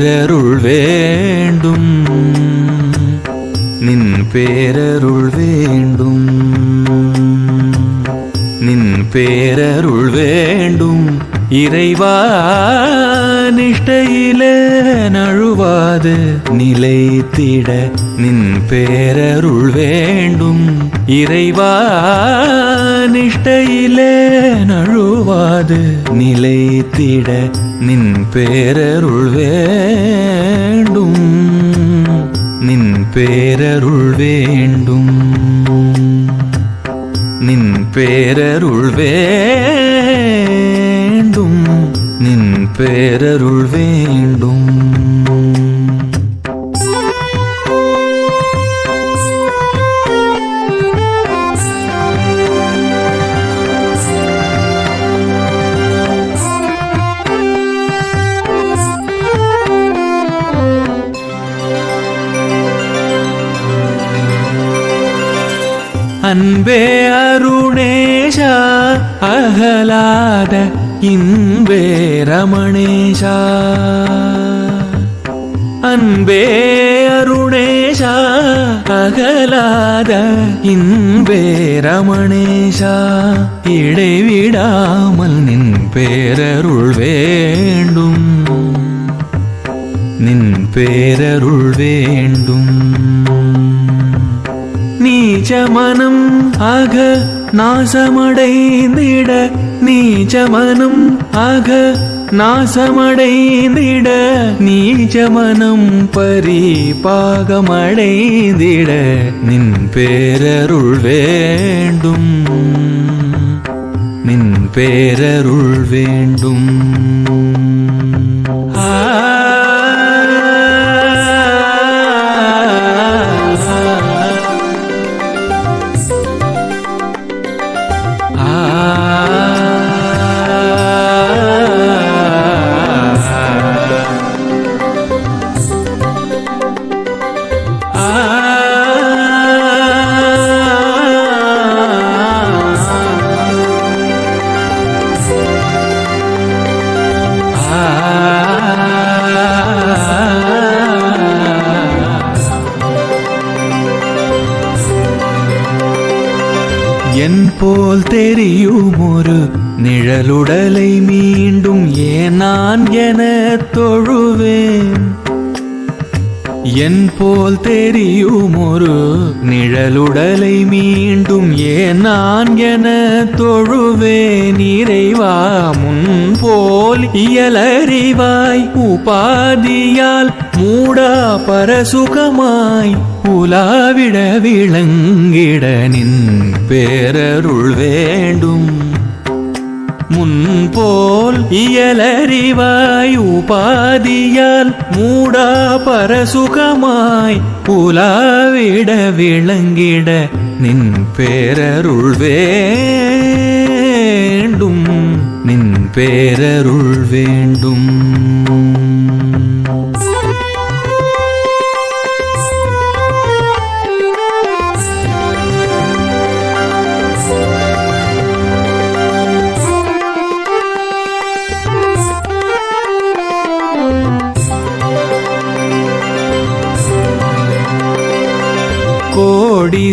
பேரருள் வேண்டும் நின் பேரருள் வேண்டும் நின் பேரருள் வேண்டும் இறைவா நிஷ்டையில நழுவாது நிலைத்திட நின் பேரருள் வேண்டும். இறைவா நிஷ்டையில நழுவாது நிலைத்திட நின் பேரருள் வேண்டும். நின் பேரருள் வேண்டும். நின் பேரருள் வேண்டும். நின் பேரருள் வேண்டும் அன்பே அருணேஷா அகலாத இன்பே ரமணேஷா அன்பே அருணேஷா அகலாத இன்பே ரமணேஷா இடைவிடாமல் நின் பேரருள் வேண்டும். நின் பேரருள் வேண்டும். நீச்ச மனம் அக நாசமடைந்திட நீச்ச மனம் அக நாசமடைந்திட நீச்சமனம் பரிபாகமடைந்திட நின் பேரருள் வேண்டும். நின் பேரருள் வேண்டும். ஆ போல் தெரியும் ஒரு நிழலுடலை மீண்டும் ஏன் நான் என தொழுவேன்? என் போல் தெரியும் ஒரு நிழலுடலை மீண்டும் ஏன் நான் என தொழுவேன் இறைவா? முன் போல் இயலறிவாய் உபாதியால் மூடா பரசுகமாய் உலாவிட விளங்கிட நின் பேரருள் வேண்டும். முன்போல் இயலறிவாய் உபாதியால் மூடா பரசுகமாய் புலாவிட விளங்கிட நின் பேரருள் வேண்டும். நின் பேரருள் வேண்டும்.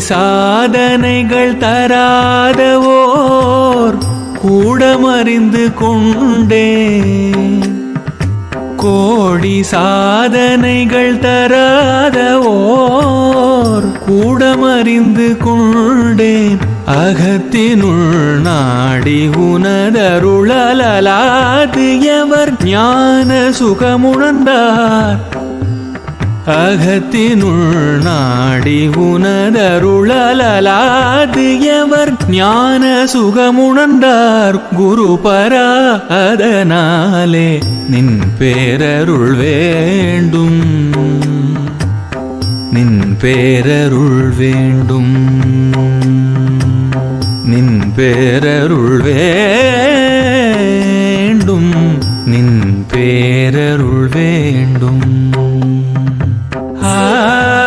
சாதனைகள் தராதவோர் கூடமறிந்து கொண்டே. கோடி சாதனைகள் தராதவோர் கூடமறிந்து கொண்டேன் அகத்தினுள் நாடி உனதருளலாது எவர் ஞான சுகமுணர்ந்தார் அகத்தினுள் நாடி உனதருளலாது எவர் ஞான சுகமுணர்ந்தார் குரு பரா அதனாலே நின் பேரருள் வேண்டும். நின் பேரருள் வேண்டும். நின் பேரருள் வேண்டும். நின் பேரருள் வேண்டும். ஆ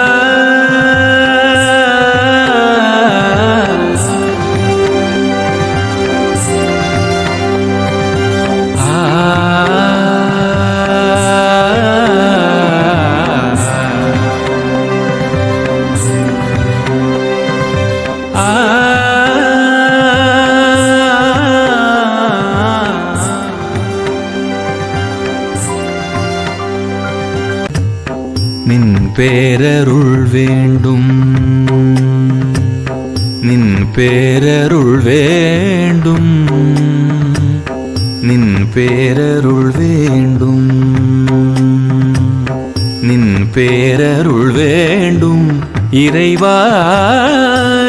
பேரருள் வேண்டும். நின் பேரருள் வேண்டும். நின் பேரருள் வேண்டும். நின் பேரருள் வேண்டும். இறைவா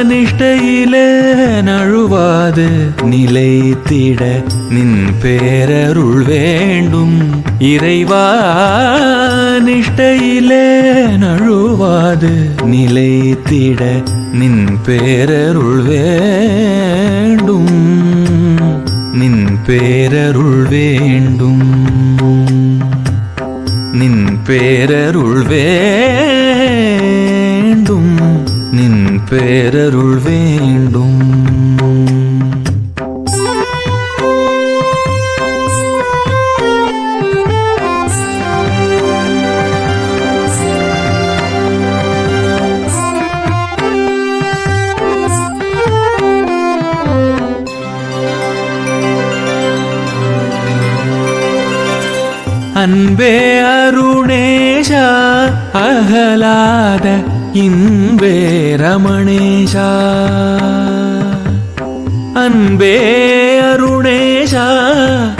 நிஷ்டையிலே நழுவாது. நிலைத்திட நின் பேரருள் வேண்டும். இறைவா நிஷ்டையிலே நழுவாது நிலைத்திட நின் பேரருள் வேண்டும். நின் பேரருள் வேண்டும். நின் பேரருள் வேண்டும். நின் பேரருள் வேண்டும். இன்பே ரமணேஷா. அன்பே அருணேஷா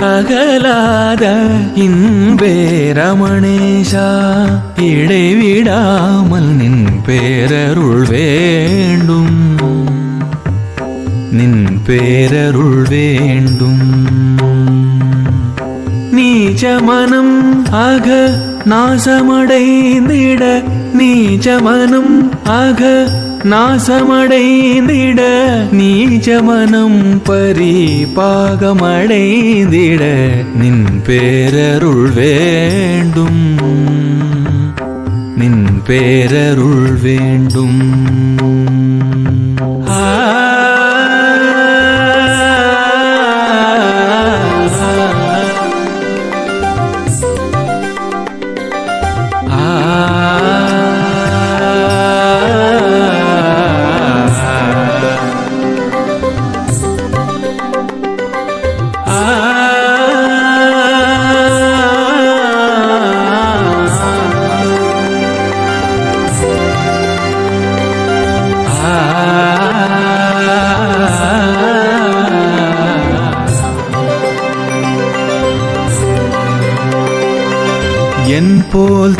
அகலாத இன்பே ரமணேஷா. இடைவிடாமல் நின் பேரருள் வேண்டும். நின் பேரருள் வேண்டும். நீச்ச மனம் ஆக நாசமடைந்திட நீச்சமனம் அக நாசமடைந்திட நீச்சமனம் பரிபாகமடைந்திட நின் பேரருள் வேண்டும். நின் பேரருள் வேண்டும். ஆ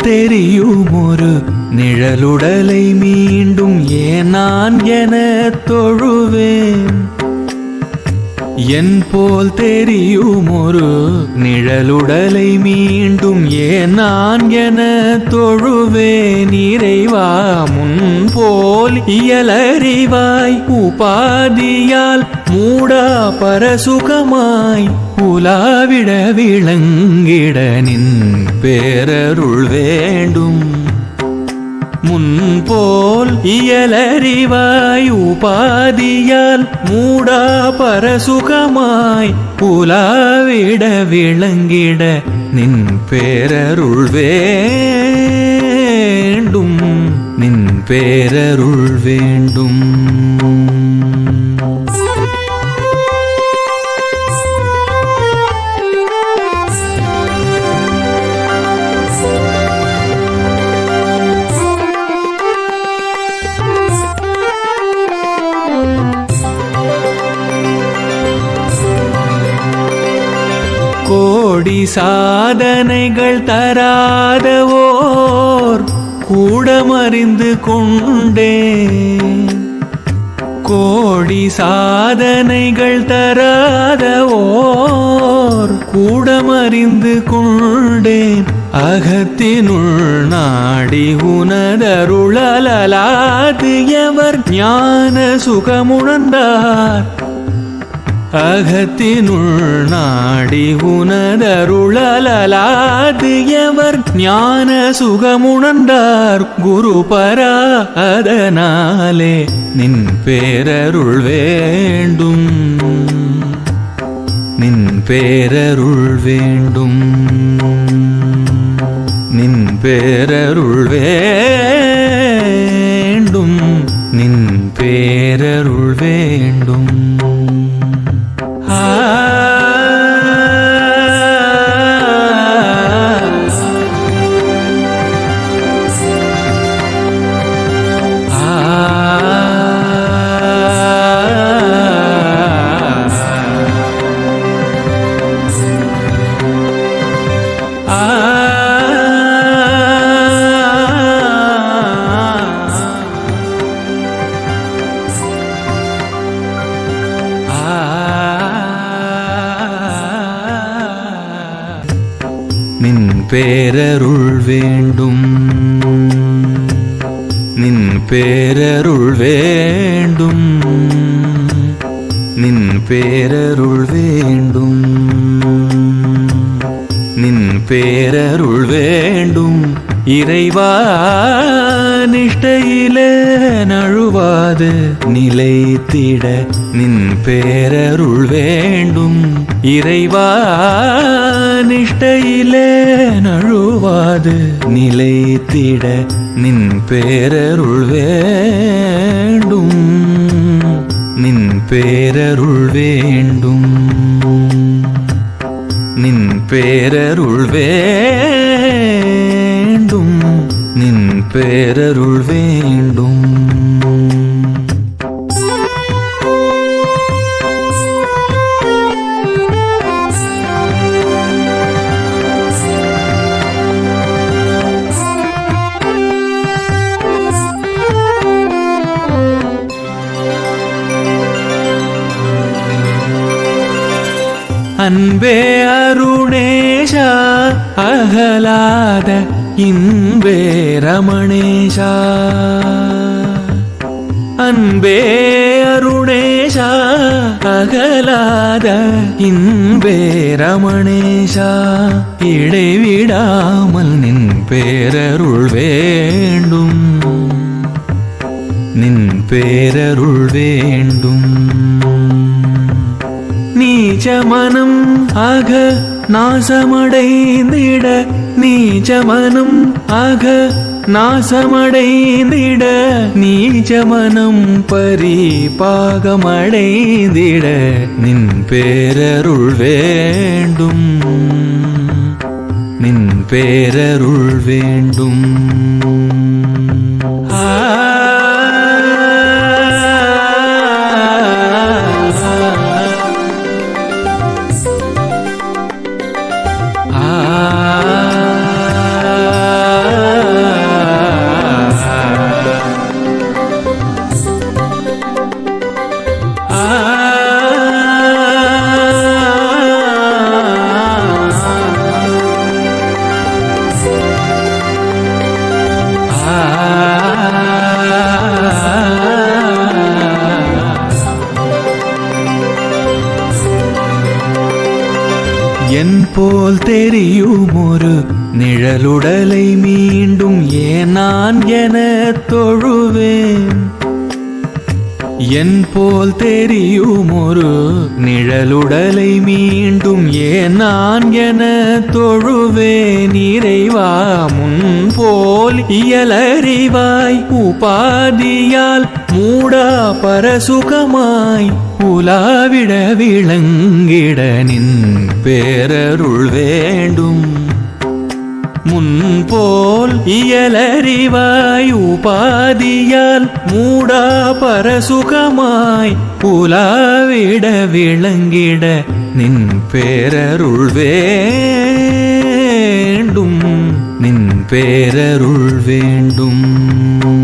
தெரியும் ஒரு நிழலுடலை மீண்டும் ஏன் நான் என தொழுவேன்? என் போல் தெரியும் ஒரு நிழலுடலை மீண்டும் ஏன் நான் என தொழுவேன்? இறைவா முன் போல் இயலறிவாய் உபாதியால் மூடா பரசுகமாய் உலாவிட விளங்கிட நின் பேரருள் வேண்டும். முன்போல் இயலறிவாய் உபாதியால் மூடா பரசுகமாய் புலாவிட விளங்கிட நின் பேரருள் வேண்டும். நின் பேரருள் வேண்டும். கோடி சாதனைகள் தராதவோர் கூடமறிந்து கொண்டே. கோடி சாதனைகள் தராதவோர் கூடமறிந்து கொண்டேன் அகத்தினுள் நாடி உனதருளலாது எவர் ஞான சுகமுணர்ந்தார் அகத்தினுள் நாடி உனதருளலாது எவர் ஞான சுகமுணர்ந்தார் குரு பரா அதனாலே நின் பேரருள் வேண்டும். நின் பேரருள் வேண்டும். நின் பேரருள் வேண்டும். நின் பேரருள் வேண்டும். பேரருள் வேண்டும். நின் பேரருள் வேண்டும். நின் பேரருள் வேண்டும். நின் பேரருள் வேண்டும். இறைவா நிஷ்டையில நழுவாது நிலைத்திட நின் பேரருள் வேண்டும். இறைவா நிஷ்டையில நழுவாது நிலைத்திட நின் பேரருள் வேண்டும். நின் பேரருள் வேண்டும். நின் பேரருள் வேண்டும். நின் பேரருள் வேண்டும் அன்பே அருணேஷா அகலாத இன்பே ரமணேஷா. அன்பே அருணேஷா அகலாத இன்பே ரமணேஷா. இடைவிடாமல் நின் பேரருள் வேண்டும். நின் பேரருள் வேண்டும். நீச்ச மனம் ஆக நாசமடைந்திட நீச்சமனம் ஆக நாசமடைந்திட நீச்சமனம் பரிபாகமடைந்திட நின் பேரருள் வேண்டும். நின் பேரருள் வேண்டும். ஆ போல் தெரியும் ஒரு நிழலுடலை மீண்டும் ஏன் நான் என தொழுவேன்? என் போல் தெரியும் ஒரு நிழலுடலை மீண்டும் ஏன் நான் என தொழுவேன்? இறைவா முன் போல் இயலறிவாய் உபாதியால் மூடா பரசுகமாய் உலாவிட விளங்கிட நின் பேரருள் வேண்டும். முன்போல் இயலறிவாய் உபாதியால் மூடா பரசுகமாய் உலாவிட விளங்கிட நின் பேரருள் வேண்டும். நின் பேரருள் வேண்டும்.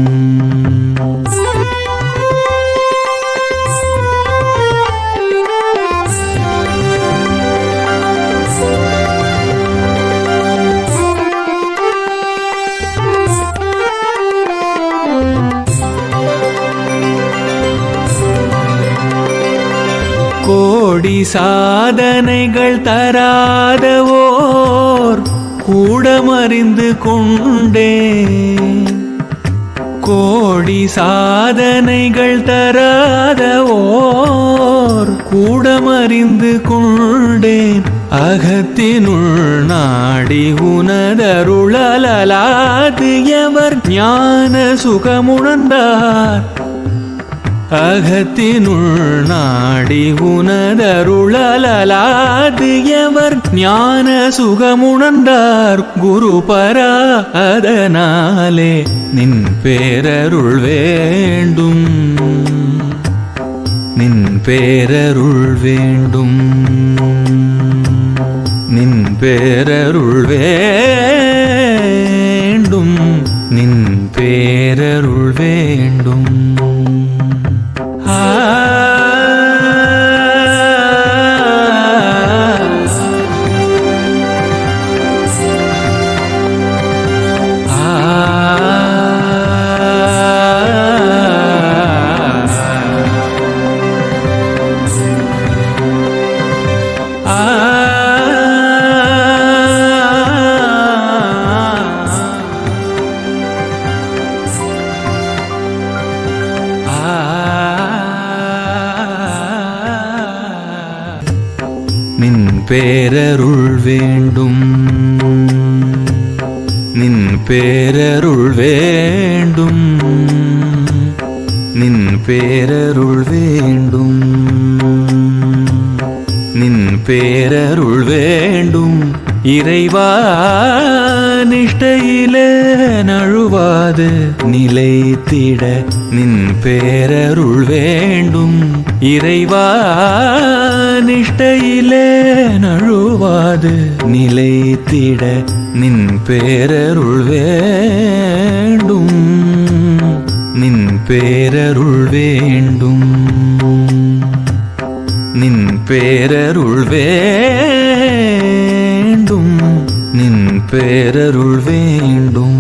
சாதனைகள் தராத ஓர் கூடமறிந்து கொண்டே. கோடி சாதனைகள் தராத ஓர் கூடமறிந்து கொண்டேன் அகத்தினுள் நாடி உனதருளலாது எவர் ஞான சுகமுணர்ந்தார் அகத்தினுள் நாடி உனதருளலாது எவர் ஞான சுகமுணர்ந்தார் குரு பரா அதனாலே நின் பேரருள் வேண்டும். நின் பேரருள் வேண்டும். நின் பேரருள் வேண்டும். நின் பேரருள் வேண்டும். இறைவா நிஷ்டையில நழுவாது நிலைத்திட நின் பேரருள் வேண்டும். இறைவா நிஷ்டையில நழுவாது நிலைத்திட நின் பேரருள் வேண்டும். நின் பேரருள் வேண்டும். நின் பேரருள் வேண்டும். நின் பேரருள் வேண்டும்.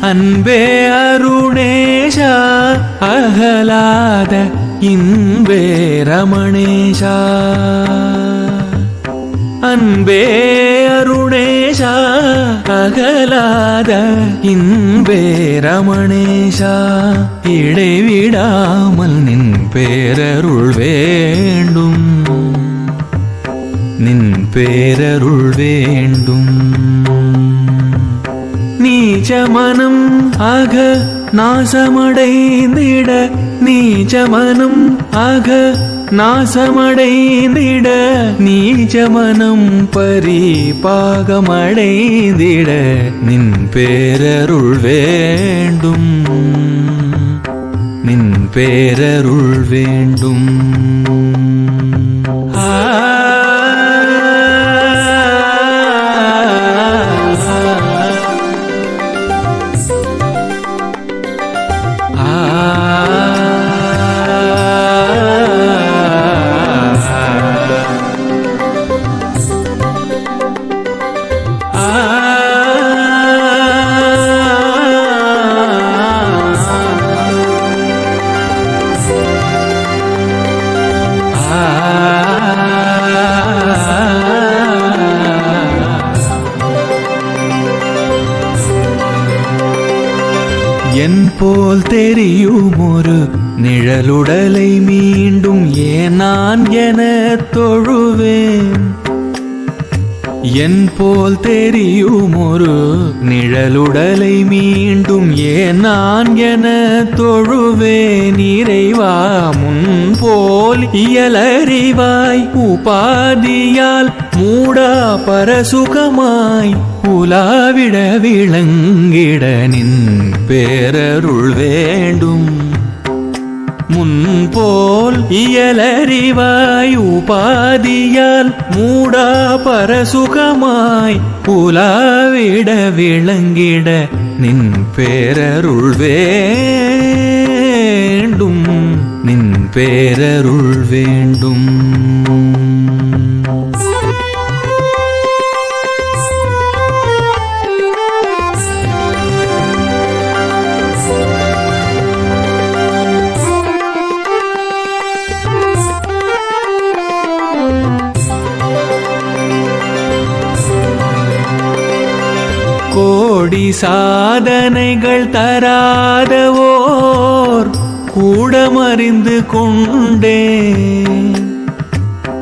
அன்பே அருணேஷா அகலாத இன்பே ரமணேஷா. அன்பே அருணேஷா அகலாத இன்பே ரமணேஷா. இடைவிடாமல் நின் பேரருள் வேண்டும். நின் பேரருள் வேண்டும். நீச்ச மனம் ஆக நாசமடைந்திட நீச்சமனம் ஆக நாசமடைந்திட நீச்சமனம் பரிபாகமடைந்திட நின் பேரருள் வேண்டும். நின் பேரருள் வேண்டும். நிழலுடலை மீண்டும் ஏன் நான் என தொழுவேன்? என் போல் தெரியும் ஒரு நிழலுடலை மீண்டும் ஏன் நான் என தொழுவேன்? இறைவா முன் போல் இயலறிவாய் உபாதியால் மூடா பரசுகமாய் உலாவிட விளங்கிட நின் பேரருள் வேண்டும். முன்போல் இயலறிவாய் உபாதியால் மூடா பரசுகமாய் புலாவிட விளங்கிட நின் பேரருள் வேண்டும். நின் பேரருள் வேண்டும். சாதனைகள் தராதவோர் கூடமறிந்து கொண்டே.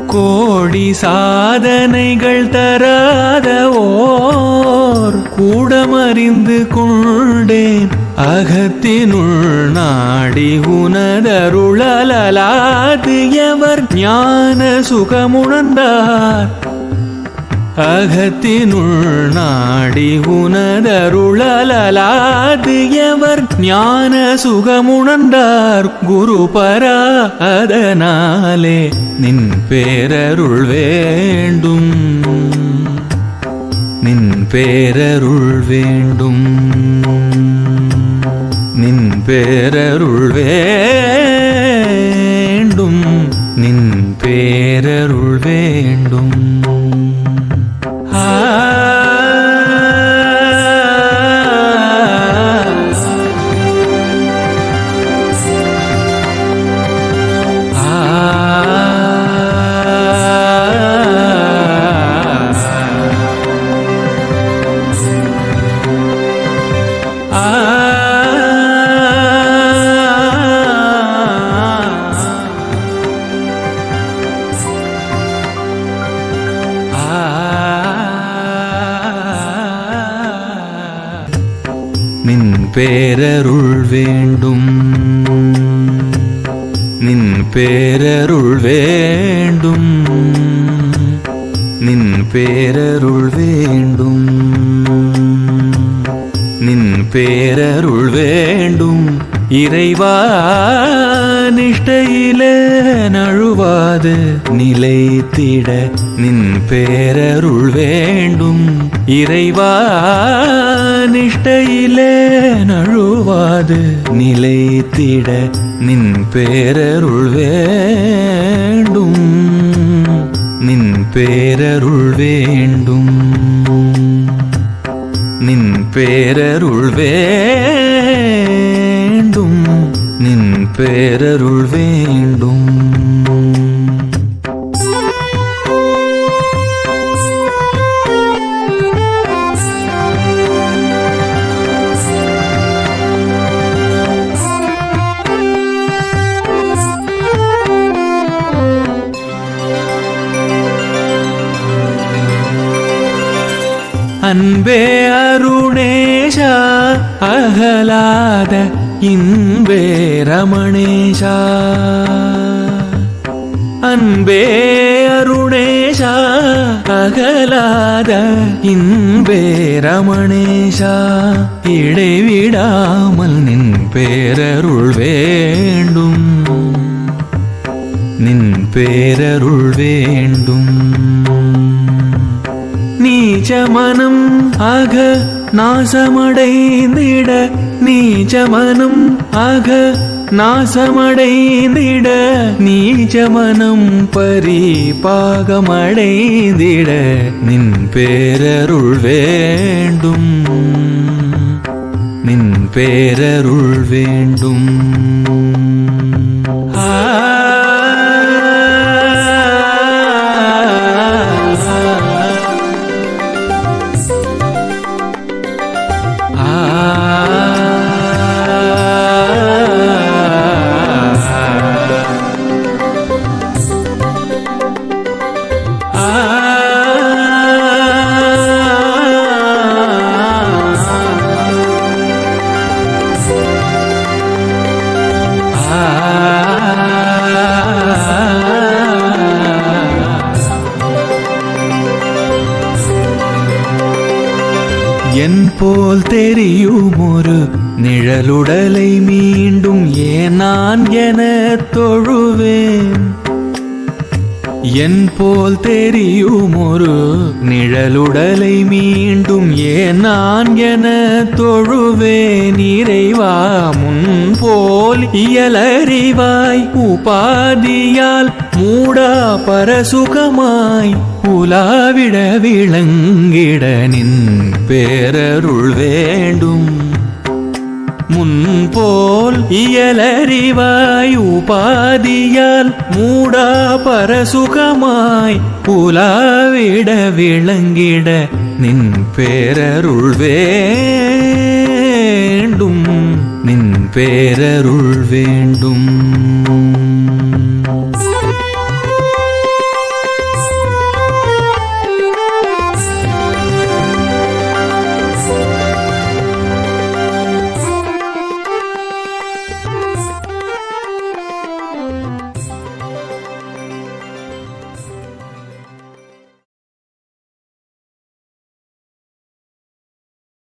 கோடி சாதனைகள் தராதவோர் கூடமறிந்து கொண்டேன். அகத்தினுள் நாடி உனதருளலாது எவர் ஞான சுகமுணர்ந்தார் அகத்தினுள் நாடி உனதருளலாது எவர் ஞான சுகமுணர்ந்தார் குரு பரா அதனாலே நின் பேரருள் வேண்டும். நின் பேரருள் வேண்டும். நின் பேரருள் வேண்டும். நின் பேரருள் வேண்டும். பேரருள் வேண்டும். நின் பேரருள் வேண்டும். நின் பேரருள் வேண்டும். நின் பேரருள் வேண்டும். இறைவா நிஷ்டையில நழுவாது நிலைத்திட நின் பேரருள் வேண்டும். இறைவா நிஷ்டையில நழுவாது நிலைத்திட நின் பேரருள் வேண்டும். நின் பேரருள் வேண்டும். நின் பேரருள் வேண்டும். வேண்டும். நின் பேரருள் வேண்டும். அன்பே அருணேஷா அகலாத இன்பே ரமணேஷா. அன்பே அருணேஷா அகலாத இன்பே ரமணேஷா. இடைவிடாமல் நின் பேரருள் வேண்டும். நின் பேரருள் வேண்டும். நீச்ச மனம் ஆக நாசமடைந்திட நீச்சமனம் ஆக நாசமடைந்திட நீச்சமனம் பரிபாகமடைந்திட நின் பேரருள் வேண்டும். நின் பேரருள் வேண்டும். ஆ தெரியும் ஒரு நிழலுடலை மீண்டும் ஏன் நான் என தொழுவேன். என் போல் தெரியும் ஒரு நிழலுடலை மீண்டும் ஏன் நான் என தொழுவேன். இறைவா முன் போல் இயலறிவாய் உபாதியால் மூடா பரசுகமாய். உலாவிட விளங்கிட நின் பேரருள் வேண்டும். முன்போல் இயலறிவாய் உபாதியால் மூடா பரசுகமாய் புலாவிட விளங்கிட நின் பேரருள் வேண்டும். நின் பேரருள் வேண்டும்.